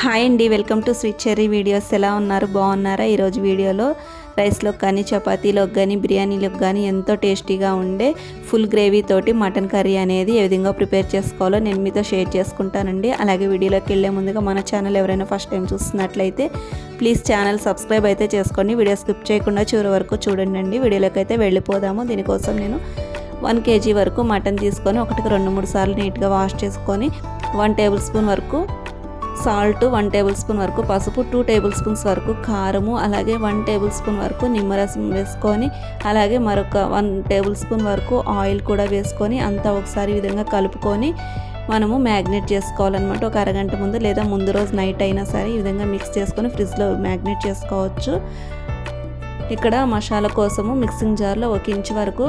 Hi అండి welcome to sweet cherry videos. ఎలా ఉన్నారు? బాగున్నారా? ఈరోజు వీడియోలో రైస్లోకి కానీ చపాతీలోకి కానీ బిర్యానీలోకి కానీ ఎంతో టేస్టీగా ఉండే ఫుల్ గ్రేవీ తోటి మటన్ కర్రీ అనేది ఏ విధంగా ప్రిపేర్ చేసుకోవాలో నేను మీతో షేర్ చేసుకుంటానండి. అలాగే వీడియోలోకి వెళ్ళే ముందుగా మన ఛానల్ ఎవరైనా ఫస్ట్ టైం చూస్తున్నట్లయితే ప్లీజ్ ఛానల్ సబ్స్క్రైబ్ అయితే చేసుకోండి. వీడియో స్కిప్ చేయకుండా చివరి వరకు చూడండి అండి వీడియోలోకి అయితే వెళ్ళిపోదాము. దీనికోసం నేను వన్ కేజీ వరకు మటన్ తీసుకొని ఒకటికి రెండు మూడు సార్లు నీట్గా వాష్ చేసుకొని వన్ టేబుల్ స్పూన్ వరకు సాల్ట్ వన్ టేబుల్ స్పూన్ వరకు పసుపు టూ టేబుల్ స్పూన్స్ వరకు కారము అలాగే వన్ టేబుల్ స్పూన్ వరకు నిమ్మరసం వేసుకొని అలాగే మరొక వన్ టేబుల్ స్పూన్ వరకు ఆయిల్ కూడా వేసుకొని అంతా ఒకసారి విధంగా కలుపుకొని మనము మ్యాగ్నేట్ చేసుకోవాలన్నమాట. ఒక అరగంట ముందు లేదా ముందు రోజు నైట్ అయినా సరే ఈ విధంగా మిక్స్ చేసుకొని ఫ్రిడ్జ్లో మ్యాగ్నేట్ చేసుకోవచ్చు. ఇక్కడ మసాలా కోసము మిక్సింగ్ జార్లో ఒక ఇంచు వరకు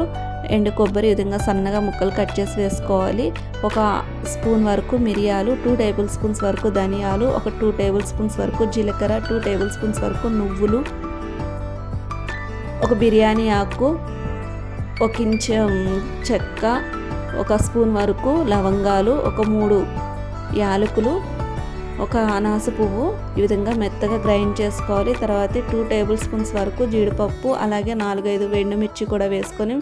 ఎండు కొబ్బరి విధంగా సన్నగా ముక్కలు కట్ చేసి వేసుకోవాలి. ఒక స్పూన్ వరకు మిరియాలు టూ టేబుల్ స్పూన్స్ వరకు ధనియాలు ఒక టూ టేబుల్ స్పూన్స్ వరకు జీలకర్ర టూ టేబుల్ స్పూన్స్ వరకు నువ్వులు ఒక బిర్యానీ ఆకు ఒక ఇంచు చెక్క ఒక స్పూన్ వరకు లవంగాలు ఒక మూడు యాలకులు ఒక అనాస పువ్వు ఈ విధంగా మెత్తగా గ్రైండ్ చేసుకోవాలి. తర్వాత టూ టేబుల్ స్పూన్స్ వరకు జీడిపప్పు అలాగే నాలుగైదు ఎండుమిర్చి కూడా వేసుకొని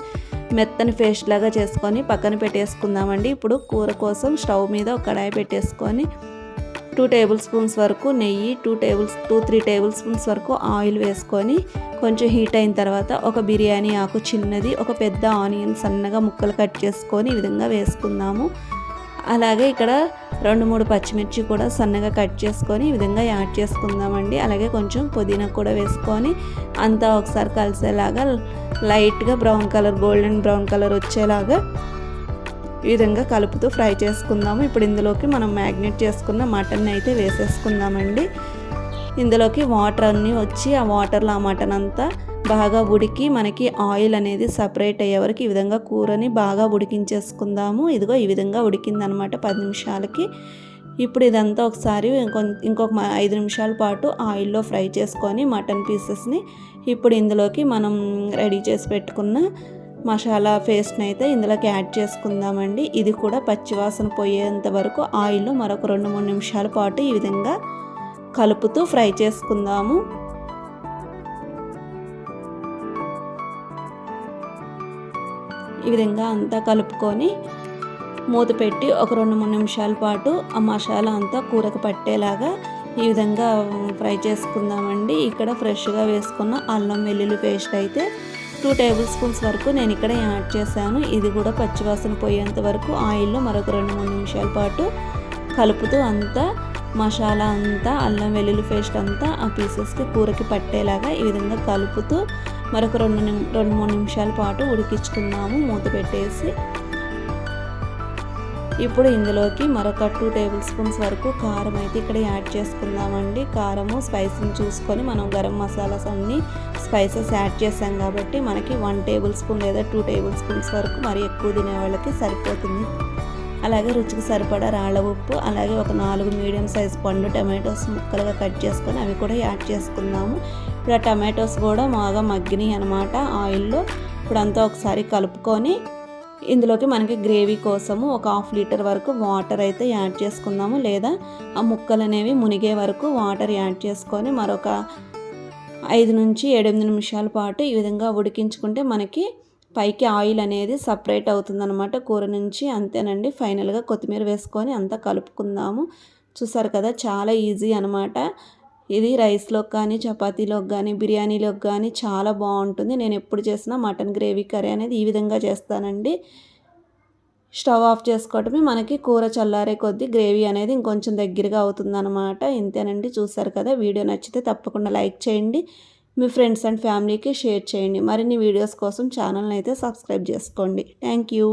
మెత్తని పేస్ట్ లాగా చేసుకొని పక్కన పెట్టేసుకుందామండి. ఇప్పుడు కూర కోసం స్టవ్ మీద ఒక కడాయి పెట్టేసుకొని టూ టేబుల్ స్పూన్స్ వరకు నెయ్యి two tables two three tablespoons వరకు ఆయిల్ వేసుకొని కొంచెం హీట్ అయిన తర్వాత ఒక బిర్యానీ ఆకు చిన్నది ఒక పెద్ద ఆనియన్ సన్నగా ముక్కలు కట్ చేసుకొని ఈ విధంగా వేసుకుందాము. అలాగే ఇక్కడ రెండు మూడు పచ్చిమిర్చి కూడా సన్నగా కట్ చేసుకొని ఈ విధంగా యాడ్ చేసుకుందామండి. అలాగే కొంచెం పుదీనా కూడా వేసుకొని అంతా ఒకసారి కలిసేలాగా లైట్గా brown colour golden brown colour వచ్చేలాగా ఈ విధంగా కలుపుతూ ఫ్రై చేసుకుందాము. ఇప్పుడు ఇందులోకి మనం మ్యాగ్నెట్ చేసుకున్న మటన్ అయితే వేసేసుకుందామండి. ఇందులోకి వాటర్ అన్నీ వచ్చి ఆ వాటర్లో ఆ మటన్ అంతా బాగా ఉడికి మనకి ఆయిల్ అనేది సపరేట్ అయ్యే వరకు ఈ విధంగా కూరని బాగా ఉడికించేసుకుందాము. ఇదిగో ఈ విధంగా ఉడికిందనమాట పది నిమిషాలకి. ఇప్పుడు ఇదంతా ఒకసారి ఇంకొక ఐదు నిమిషాల పాటు ఆయిల్లో ఫ్రై చేసుకొని మటన్ పీసెస్ని ఇప్పుడు ఇందులోకి మనం రెడీ చేసి పెట్టుకున్న మసాలా పేస్ట్ని అయితే ఇందులోకి యాడ్ చేసుకుందామండి. ఇది కూడా పచ్చివాసన పోయేంత వరకు ఆయిల్లో మరొక రెండు మూడు నిమిషాల పాటు ఈ విధంగా కలుపుతూ ఫ్రై చేసుకుందాము. ఈ విధంగా అంతా కలుపుకొని మూత పెట్టి ఒక రెండు మూడు నిమిషాల పాటు ఆ మసాలా అంతా కూరకు పట్టేలాగా ఈ విధంగా ఫ్రై చేసుకుందామండి. ఇక్కడ ఫ్రెష్గా వేసుకున్న అల్లం వెల్లుల్లి పేస్ట్ అయితే టూ టేబుల్ స్పూన్స్ వరకు నేను ఇక్కడ యాడ్ చేశాను. ఇది కూడా పచ్చివాసన పోయేంత వరకు ఆయిల్లో మరొక రెండు మూడు నిమిషాల పాటు కలుపుతూ అంతా మసాలా అంతా అల్లం వెల్లుల్లి పేస్ట్ అంతా ఆ పీసెస్కి కూరకి పట్టేలాగా ఈ విధంగా కలుపుతూ మరొక రెండు రెండు మూడు నిమిషాల పాటు ఉడికించుకున్నాము. మూత పెట్టేసి ఇప్పుడు ఇందులోకి మరొక టూ టేబుల్ స్పూన్స్ వరకు కారం అయితే ఇక్కడ యాడ్ చేసుకుందామండి. కారము స్పైసీని చూసుకొని మనం గరం మసాలాస్ అన్నీ స్పైసెస్ యాడ్ చేసాం కాబట్టి మనకి వన్ టేబుల్ స్పూన్ లేదా టూ టేబుల్ స్పూన్స్ వరకు మరి ఎక్కువ తినే వాళ్ళకి సరిపోతుంది. అలాగే రుచికి సరిపడా రాళ్ళ ఉప్పు అలాగే ఒక నాలుగు మీడియం సైజ్ పండు టమాటోస్ ముక్కలుగా కట్ చేసుకొని అవి కూడా యాడ్ చేసుకుందాము. ఇప్పుడు ఆ టమాటోస్ కూడా బాగా మగ్గినాయి అనమాట ఆయిల్లో ఇప్పుడు అంతా ఒకసారి కలుపుకొని ఇందులోకి మనకి గ్రేవీ కోసము ఒక హాఫ్ లీటర్ వరకు వాటర్ అయితే యాడ్ చేసుకుందాము. లేదా ఆ ముక్కలు అనేవి మునిగే వరకు వాటర్ యాడ్ చేసుకొని మరొక ఐదు నుంచి ఎనిమిది నిమిషాల పాటు ఈ విధంగా ఉడికించుకుంటే మనకి పైకి ఆయిల్ అనేది సపరేట్ అవుతుందన్నమాట కూర నుంచి. అంతేనండి ఫైనల్గా కొత్తిమీర వేసుకొని అంతా కలుపుకుందాము. చూసారు కదా చాలా ఈజీ అనమాట ఇది రైస్లోకి కానీ చపాతీలోకి కానీ బిర్యానీలోకి కానీ చాలా బాగుంటుంది. నేను ఎప్పుడు చేసినా మటన్ గ్రేవీ కర్రీ అనేది ఈ విధంగా చేస్తానండి. స్టవ్ ఆఫ్ చేసుకోవటమే మనకి కూర చల్లారే కొద్దీ గ్రేవీ అనేది ఇంకొంచెం దగ్గరగా అవుతుందన్నమాట. ఇంతేనండి చూసారు కదా వీడియో నచ్చితే తప్పకుండా లైక్ చేయండి. మీ ఫ్రెండ్స్ అండ్ ఫ్యామిలీకి షేర్ చేయండి. మరిన్ని వీడియోస్ కోసం ఛానల్ని అయితే సబ్స్క్రైబ్ చేసుకోండి. Thank you.